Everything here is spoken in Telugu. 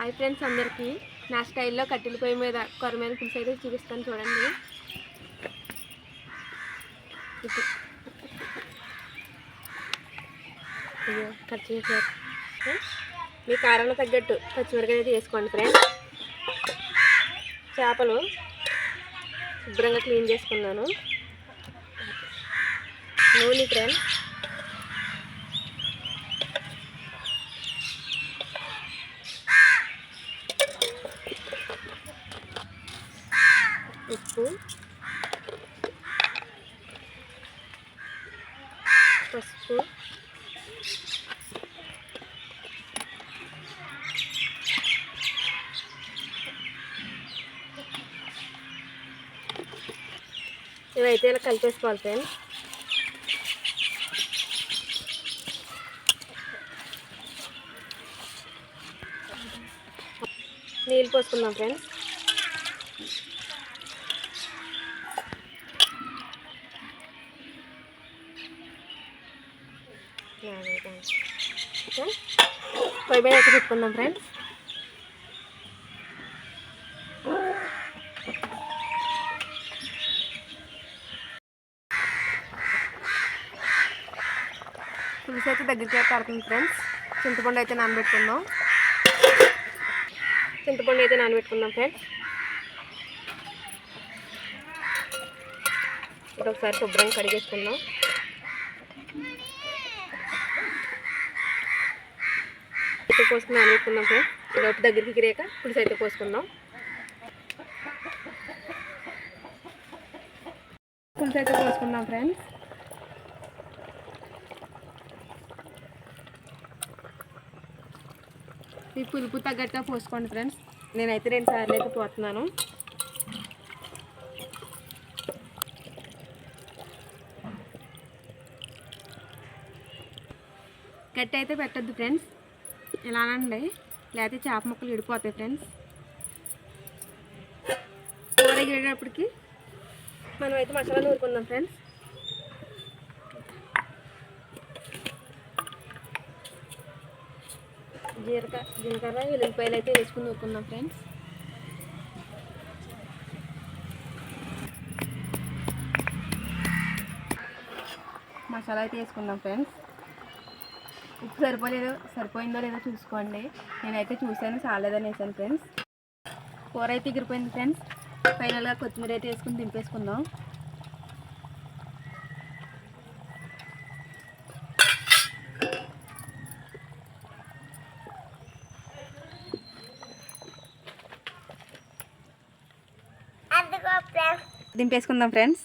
హాయ్ ఫ్రెండ్స్ అందరికీ. నా స్టైల్లో కట్టెల పొయ్యి మీద కొర మీద పులుసు అయితే చూపిస్తాను చూడండి. కట్ చేసారు మీ కారంలో తగ్గట్టు పచ్చిమిరకాయ అయితే వేసుకోండి ఫ్రెండ్స్. చేపలు శుభ్రంగా క్లీన్ చేసుకున్నాను. నూనె ఫ్రెండ్స్. పసుపు పసుపు. ఇవైతే ఇలా కలిపేసుకోవాలి ఫ్రెండ్స్. నీళ్ళు పోసుకుందాం ఫ్రెండ్స్. పొయ్యి మీద అయితే పెట్టుకుందాం ఫ్రెండ్స్ పులుసు అయితే దగ్గరికి పడుతుంది ఫ్రెండ్స్. చింతపండు అయితే నానబెట్టుకుందాం. చింతపండు అయితే నానబెట్టుకుందాం ఫ్రెండ్స్. ఇప్పుడు ఒకసారి శుభ్రంగా కడిగేసుకుందాం. పోసుకుని అనుకున్నాం ఫ్రెండ్స్. ఇదొకటి దగ్గరికి గిరేక పులుసు అయితే పోసుకుందాం. పులుసు అయితే పోసుకుందాం ఫ్రెండ్స్. ఈ పులుపు తగ్గట్టుగా పోసుకోండి ఫ్రెండ్స్. నేనైతే రెండు సార్లు అయితే పోతున్నాను. గట్టి అయితే పెట్టద్దు ఫ్రెండ్స్. ఇలానండి లేకపోతే చేప ముక్కలు విడిపోతాయి ఫ్రెండ్స్. కూర ఎగిరేటప్పటికి మనం అయితే మసాలా నూరుకుందాం ఫ్రెండ్స్. జీలకర్ర జీలకర్ర వెల్లుల్లిపాయలు అయితే వేసుకుని నూరుకుందాం ఫ్రెండ్స్. మసాలా అయితే వేసుకుందాం ఫ్రెండ్స్. ఉప్పు సరిపోలేదో సరిపోయిందో లేదో చూసుకోండి. నేనైతే చూశాను చాలేదని వేసాను ఫ్రెండ్స్ కూర అయితే ఎగిరిపోయింది ఫ్రెండ్స్ ఫైనల్గా కొత్తిమీర అయితే వేసుకుని దింపేసుకుందాం. దింపేసుకుందాం ఫ్రెండ్స్